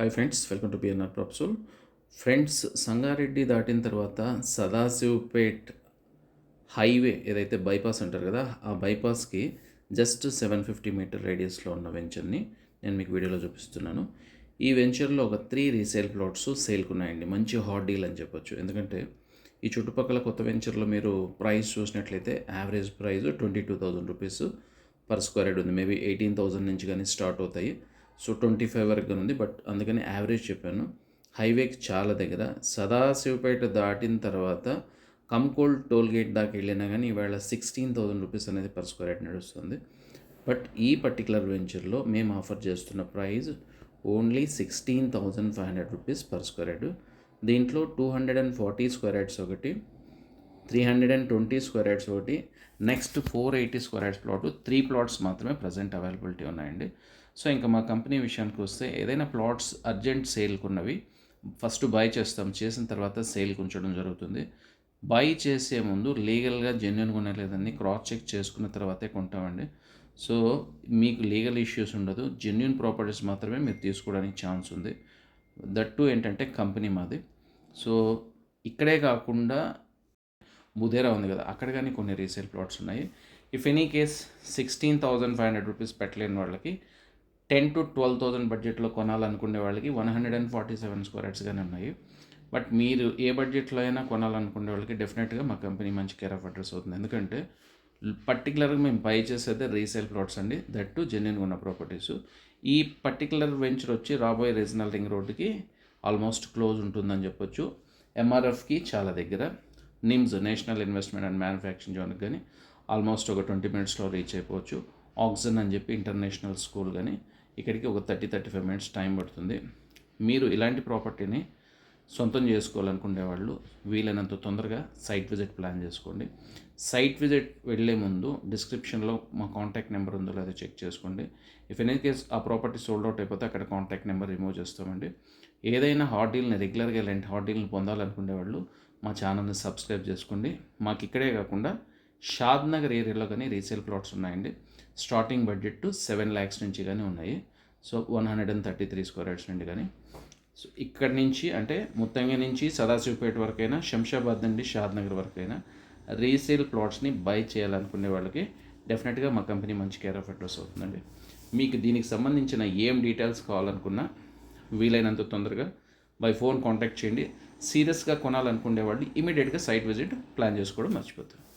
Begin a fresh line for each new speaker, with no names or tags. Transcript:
Hi friends welcome to BNR ప్రాప్సూల్ friends Sangareddy దాటిన తర్వాత Sadashivpet highway ఏదైతే బైపాస్ అంటారు కదా ఆ బైపాస్కి జస్ట్ సెవెన్ ఫిఫ్టీ మీటర్ రేడియస్లో ఉన్న వెంచర్ని నేను మీకు వీడియోలో చూపిస్తున్నాను. ఈ వెంచర్లో ఒక త్రీ రీసేల్ ప్లాట్స్ సేల్కి ఉన్నాయండి మంచి హాట్ డీల్ అని చెప్పొచ్చు. ఎందుకంటే ఈ చుట్టుపక్కల కొత్త వెంచర్లో మీరు ప్రైస్ చూసినట్లయితే average price twenty two thousand rupees per square head ఉంది. మేబీ ఎయిటీన్ థౌజండ్ నుంచి కానీ స్టార్ట్ అవుతాయి. సో ట్వంటీ ఫైవ్ వరకు ఉంది బట్ అందుకని యావరేజ్ చెప్పాను. హైవేకి చాలా దగ్గర. సదాశివపేట దాటిన తర్వాత కంకోల్ టోల్ గేట్ దాకా వెళ్ళినా కానీ ఇవాళ సిక్స్టీన్ థౌజండ్ రూపీస్ అనేది పర్ స్క్వేర్ హెడ్ నడుస్తుంది. బట్ ఈ పర్టికులర్ వెంచర్లో మేము ఆఫర్ చేస్తున్న price only sixteen thousand five hundred rupees per square head దీంట్లో two hundred and forty square heads ఒకటి three hundred and twenty square yards ఒకటి next four eighty square yards plot three plots మాత్రమే present availability ఉన్నాయండి. So ఇంకా మా company విషయానికి వస్తే ఏదైనా ప్లాట్స్ అర్జెంట్ సేల్కున్నవి ఫస్ట్ బై చేస్తాం చేసిన తర్వాత సేల్కి ఉంచడం జరుగుతుంది. బై చేసే ముందు లీగల్గా జెన్యున్గా ఉన్నాయి లేదని క్రాస్ చెక్ చేసుకున్న తర్వాతే కొంటామండి. సో మీకు లీగల్ ఇష్యూస్ ఉండదు జెన్యున్ ప్రాపర్టీస్ మాత్రమే మీరు తీసుకోవడానికి ఛాన్స్ ఉంది. దట్ టు ఏంటంటే కంపెనీ మాది. సో ఇక్కడే కాకుండా బుధేరా ఉంది కదా అక్కడ కానీ కొన్ని రీసేల్ ప్లాట్స్ ఉన్నాయి. If any case sixteen thousand five hundred rupees పెట్టలేని వాళ్ళకి టెన్ టు ట్వెల్వ్ థౌజండ్ బడ్జెట్లో కొనాలనుకునే వాళ్ళకి one hundred and forty seven square యార్డ్స్గానే ఉన్నాయి. బట్ మీరు ఏ బడ్జెట్లో అయినా కొనాలనుకునే వాళ్ళకి డెఫినెట్గా మా కంపెనీ మంచి కేర్ ఆఫ్ అడ్రస్ అవుతుంది. ఎందుకంటే పర్టికులర్గా మేము బై చేసేది రీసేల్ ప్లాట్స్ అండి. దట్ టు జెన్యున్ ఉన్న ప్రాపర్టీస్ ఈ పర్టికులర్ వెంచర్ వచ్చి రాబోయే రీజనల్ రింగ్ రోడ్డుకి ఆల్మోస్ట్ క్లోజ్ ఉంటుందని చెప్పొచ్చు. ఎంఆర్ఎఫ్కి చాలా దగ్గర. NIMS national investment and manufacturing జోన్కి కానీ ఆల్మోస్ట్ ఒక ట్వంటీ మినిట్స్లో రీచ్ అయిపోవచ్చు. ఆక్సిజన్ అని చెప్పి ఇంటర్నేషనల్ స్కూల్ కానీ ఇక్కడికి ఒక thirty thirty five minutes time పడుతుంది. మీరు ఇలాంటి ప్రాపర్టీని సొంతం చేసుకోవాలనుకునే వాళ్ళు వీలైనంత తొందరగా సైట్ విజిట్ ప్లాన్ చేసుకోండి. సైట్ విజిట్ వెళ్ళే ముందు డిస్క్రిప్షన్లో మా కాంటాక్ట్ నెంబర్ ఉందో లేదో చెక్ చేసుకోండి. ఇఫ్ ఎనీ కేస్ ఆ ప్రాపర్టీ సోల్డ్ అవుట్ అయిపోతే అక్కడ కాంటాక్ట్ నెంబర్ రిమూవ్ చేస్తామండి. ఏదైనా హాట్ డీల్ని రెగ్యులర్గా ఇలాంటి హాట్ డీల్ని పొందాలనుకునే వాళ్ళు మా ఛానల్ని సబ్స్క్రైబ్ చేసుకోండి. మాకు ఇక్కడే కాకుండా షాద్ నగర్ ఏరియాలో కానీ రీసేల్ ప్లాట్స్ ఉన్నాయండి. Starting budget to seven lakhs నుంచి కానీ ఉన్నాయి. So one hundred and thirty three square yards నుండి కానీ. సో ఇక్కడి నుంచి అంటే ముత్తంగి నుంచి సదాశివపేట వరకైనా శంషాబాద్ నుండి షాద్ నగర్ వరకైనా రీసేల్ ప్లాట్స్ని బై చేయాలనుకునే వాళ్ళకి డెఫినెట్గా మా కంపెనీ మంచి కేర్ ఆఫ్ అడ్రస్ అవుతుందండి. మీకు దీనికి సంబంధించిన ఏం డీటెయిల్స్ కావాలనుకున్నా వీలైనంత తొందరగా బై ఫోన్ కాంటాక్ట్ చేయండి. సీరియస్గా కొనాలనుకునే వాళ్ళు ఇమీడియట్గా సైట్ విజిట్ ప్లాన్ చేసుకోవడం మర్చిపోతారు.